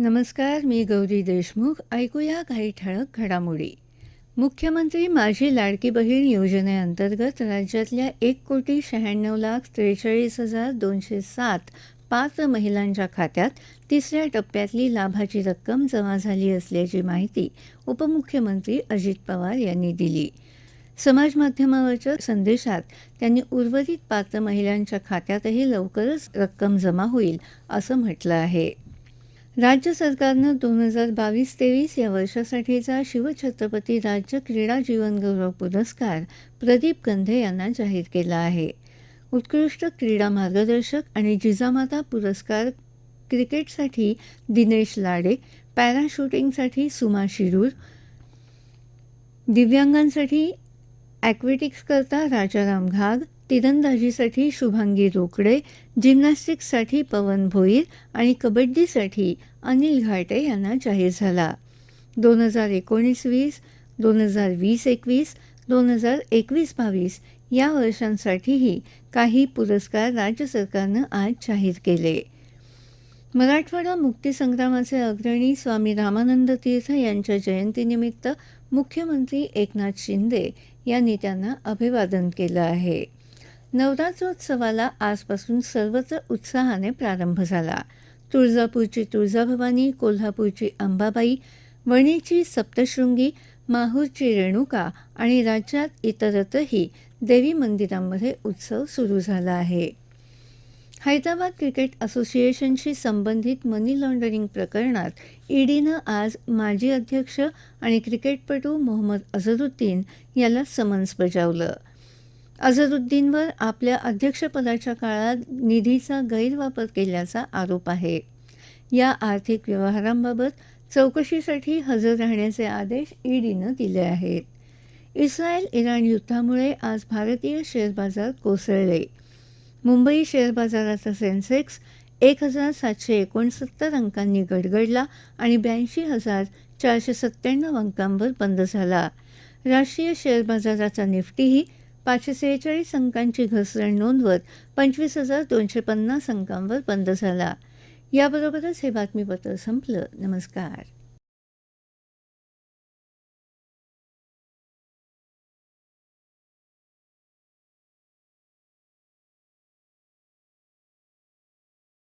नमस्कार मी गौरी देशमुख. ऐकूया काही ठळक घडामोडी. मुख्यमंत्री माझी लाडकी बहीण योजनेअंतर्गत राज्यातल्या एक कोटी शहाण्णव लाख त्रेचाळीस हजार दोनशे सात पात्र महिलांच्या खात्यात तिसऱ्या टप्प्यातली लाभाची रक्कम जमा झाली असल्याची माहिती उपमुख्यमंत्री अजित पवार यांनी दिली. समाज माध्यमावरच्या संदेशात त्यांनी उर्वरित पात्र महिलांच्या खात्यातही लवकरच रक्कम जमा होईल असं म्हटलं आहे. राज्य सरकारनं दोन हजार बावीस तेवीस या वर्षासाठीचा शिवछत्रपती राज्य क्रीडा जीवनगौरव पुरस्कार प्रदीप गंधे यांना जाहीर केला आहे. उत्कृष्ट क्रीडा मार्गदर्शक आणि जिजामाता पुरस्कार क्रिकेटसाठी दिनेश लाडे पॅराशूटिंगसाठी सुमा शिरूर दिव्यांगांसाठी ॲक्वेटिक्सकरता राजाराम घाग तिरंदाजीसाठी शुभांगी रोकडे जिम्नॅस्टिक्ससाठी पवन भोईर आणि कबड्डीसाठी अनिल घाटे यांना जाहीर झाला. दोन हजार एकोणीस वीस दोन हजार वीस एकवीस दोन हजार एकवीस बावीस या वर्षांसाठीही काही पुरस्कार राज्य सरकारनं आज जाहीर केले. मराठवाडा मुक्तीसंग्रामाचे अग्रणी स्वामी रामानंद तीर्थ यांच्या जयंतीनिमित्त मुख्यमंत्री एकनाथ शिंदे यांनी त्यांना अभिवादन केलं आहे. नवरात्रोत्सवाला आजपासून सर्वत्र उत्साहाने प्रारंभ झाला. तुळजापूरची तुळजाभवानी कोल्हापूरची अंबाबाई वणीची सप्तशृंगी माहूरची रेणुका आणि राज्यात इतरत्रही देवी मंदिरांमध्ये उत्सव सुरू झाला आहे. हैदराबाद क्रिकेट असोसिएशनशी संबंधित मनी लॉन्डरिंग प्रकरणात ईडीनं आज माजी अध्यक्ष आणि क्रिकेटपटू मोहम्मद अझरुद्दीन याला समन्स बजावलं. अझरुद्दीनवर आपल्या अध्यक्षपदाच्या काळात निधीचा गैरवापर केल्याचा आरोप आहे. या आर्थिक व्यवहारांबाबत चौकशीसाठी हजर राहण्याचे आदेश ईडीनं दिले आहेत. इस्रायल इराण युद्धामुळे आज भारतीय शेअर बाजार कोसळले. मुंबई शेअर बाजाराचा सेन्सेक्स एक हजार सातशे एकोणसत्तर अंकांनी गडगडला आणि ब्याऐंशी हजार चारशे सत्त्याण्णव अंकांवर बंद झाला. राष्ट्रीय शेअर बाजाराचा निफ्टीही पाचशे सेहेचाळीस अंकांची घसरण नोंदवत पंचवीस हजार दोनशे पन्नास अंकांवर बंद झाला. याबरोबरच हे बातमीपत्र संपलं. नमस्कार.